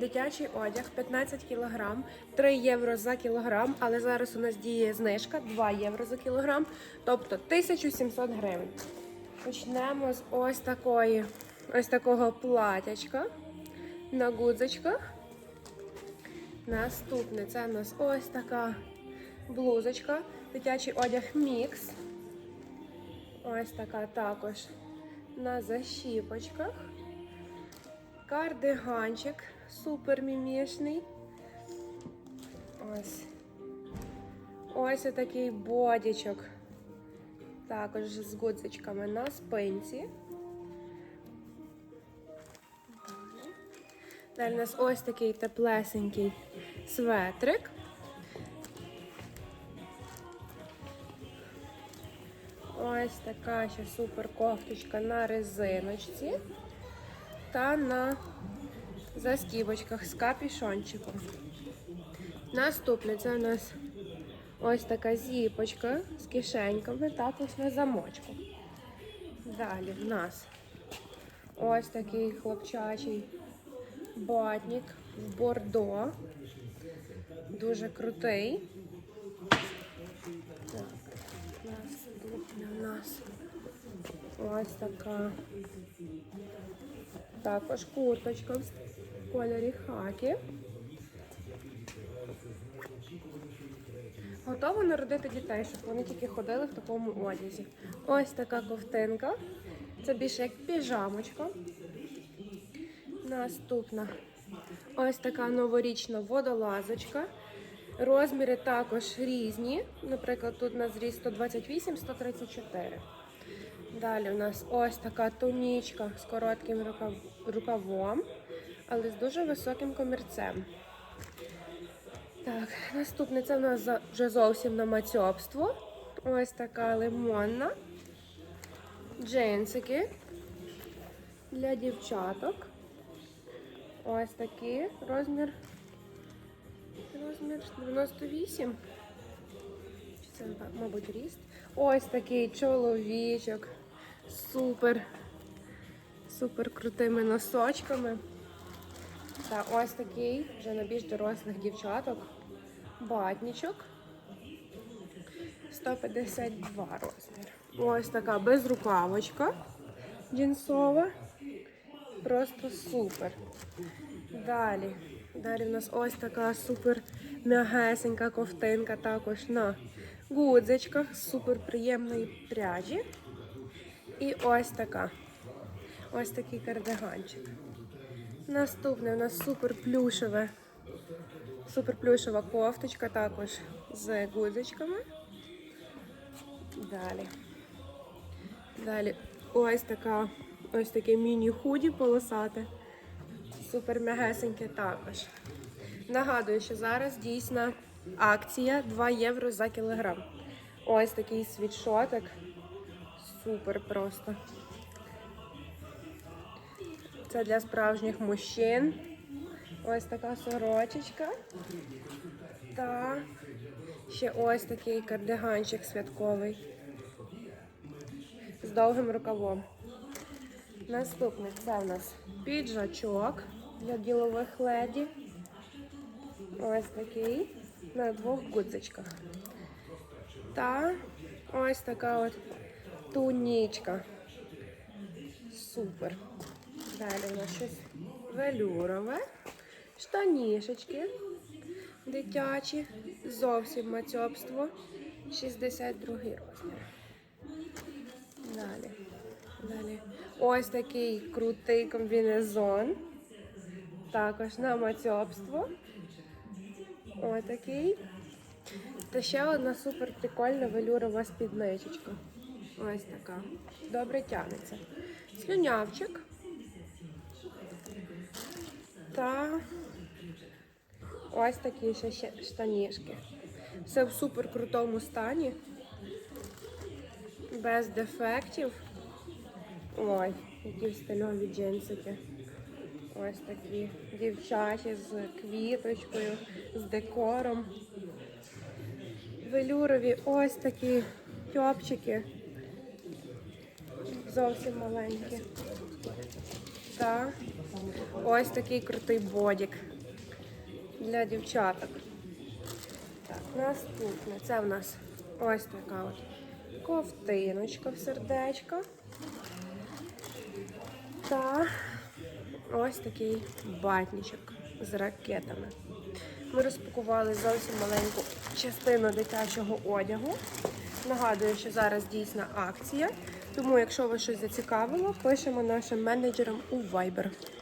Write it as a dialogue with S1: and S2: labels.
S1: Дитячий одяг 15 кг, 3 євро за кілограм, але зараз у нас діє знижка 2 євро за кілограм, тобто 1700 гривень. Почнемо з ось такої, ось такого платячка на гудзичках. Наступне це у нас ось така блузочка, дитячий одяг мікс. Ось така також на защіпочках. Кардиганчик супер мімішний. Ось. Ось такий бодічок. Також з гудзичками на спинці. Далі у нас ось такий теплесенький светрик. Ось така ще супер кофточка на резиночці та на застібочках з капішончиком. Наступне це у нас ось така зіпочка з кишеньками, також на замочку. Далі в нас ось такий хлопчачий батник в бордо. Дуже крутий. Наступне у нас ось така також курточка кольорі хакі. Готова народити дітей, щоб вони тільки ходили в такому одязі. Ось така ковтинка. Це більше як піжамочка. Наступна ось така новорічна водолазочка. Розміри також різні. Наприклад, тут на зріст 128-134. Далі у нас ось така тунічка з коротким рукав- рукавом, але з дуже високим комірцем. Так, наступне це в нас вже зовсім на мацьобство. Ось така лимонна. Джинсики для дівчаток. Ось такі. Розмір. Розмір 98. Чи це, мабуть, ріст? Ось такий чоловічок. Супер. Супер крутими носочками. Та ось такий вже на більш дорослих дівчаток. Батнічок. 152 розмір. Ось така безрукавочка джинсова. Просто супер. Далі. Далі в нас ось така супер м'ягесенька ковтинка також на гудзичках супер приємної пряжі. І ось така. Ось такий кардиганчик. Наступне у нас супер плюшеве. Супер плюшева кофточка також з гудзичками. Далі. Далі ось така, ось таке міні-худі полосате. Супер м'ягесеньке також. Нагадую, що зараз дійсна акція 2 євро за кілограм. Ось такий світшотик. Супер просто. Це для справжніх мужчин. Ось така сорочечка. Та ще ось такий кардиганчик святковий. З довгим рукавом. Наступне це у нас піджачок для ділових леді. Ось такий на двох гудзичках. Та ось така от тунічка. Супер. Далі у нас щось велюрове, штанішечки дитячі, зовсім мацьобство, 62 розмір. Далі. Далі. Ось такий крутий комбінезон. Також на мацьобство. Ось такий. Та ще одна супер прикольна велюрова спідничечка. Ось така. Добре тягнеться. Слюнявчик. Та ось такі ще штанішки. Все в супер крутому стані. Без дефектів. Ой, які стильові джинсики. Ось такі дівчачі з квіточкою, з декором. Велюрові ось такі тьопчики. Зовсім маленькі. Так. Ось такий крутий бодік для дівчаток. Так, наступне. Це в нас ось така от ковтиночка в сердечко. Та ось такий батнічок з ракетами. Ми розпакували зовсім маленьку частину дитячого одягу. Нагадую, що зараз дійсна акція. Тому, якщо вас щось зацікавило, пишемо нашим менеджерам у Viber.